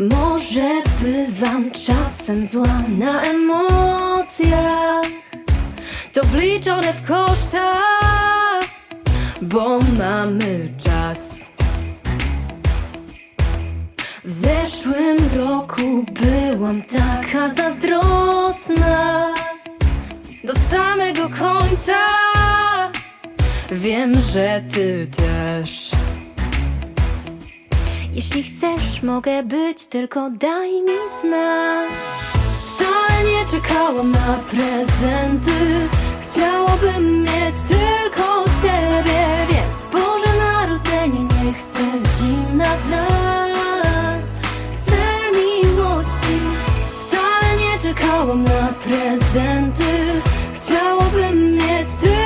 Może bywam czasem zła na emocjach To wliczone w kosztach Bo mamy czas. W zeszłym roku byłam taka zazdrosna Do samego końca. Wiem, że ty też jeśli chcesz, mogę być, tylko daj mi znać. Wcale nie czekałam na prezenty. Chciałabym mieć tylko ciebie, więc Boże Narodzenie nie chcę zimna w nas. Chcę miłości. Wcale nie czekałam na prezenty. Chciałabym mieć tylko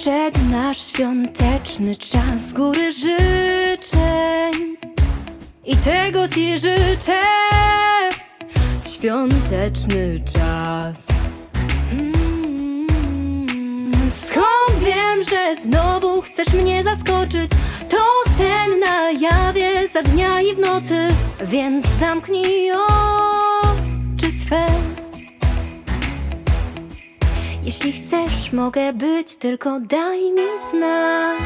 Przyszedł nasz świąteczny czas z góry życzeń. I tego ci życzę. Świąteczny czas. Mm. Skąd wiem, że znowu chcesz mnie zaskoczyć? To sen na jawie za dnia i w nocy. Więc zamknij oczy swe jeśli chcesz, mogę być, tylko daj mi znać.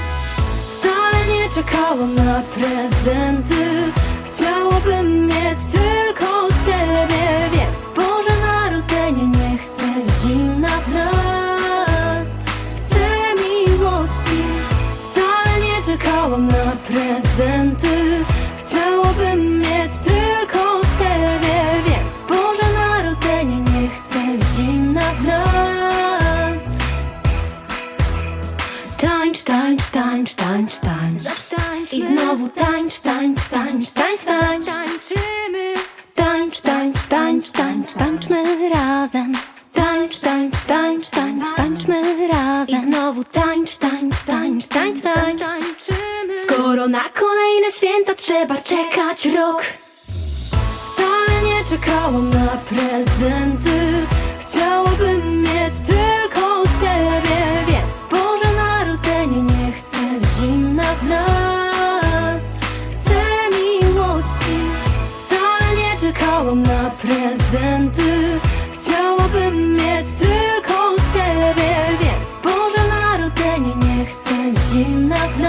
Wcale nie czekałam na prezenty. Chciałabym mieć tylko ciebie, więc Boże Narodzenie nie chcę zimna w nas. Chcę miłości. Wcale nie czekałam na prezenty. Chciałabym mieć tylko Tańcz, tańcz, tańcz, tańcz, tańcz. I znowu tańcz, tańcz, tańcz, tańcz, tańcz. Tańczymy. Tańcz, tańcz, tańcz, tańcz, tańczmy razem. Tańcz, tańcz, tańcz, tańcz, tańczmy razem. I znowu tańcz, tańcz, tańcz, tańcz, tańcz. Tańczymy. Skoro na kolejne święta trzeba czekać rok. Wcale nie czekałam na prezenty. Chciałabym mieć tylko ciebie Więc Boże Narodzenie nie chcę zimna w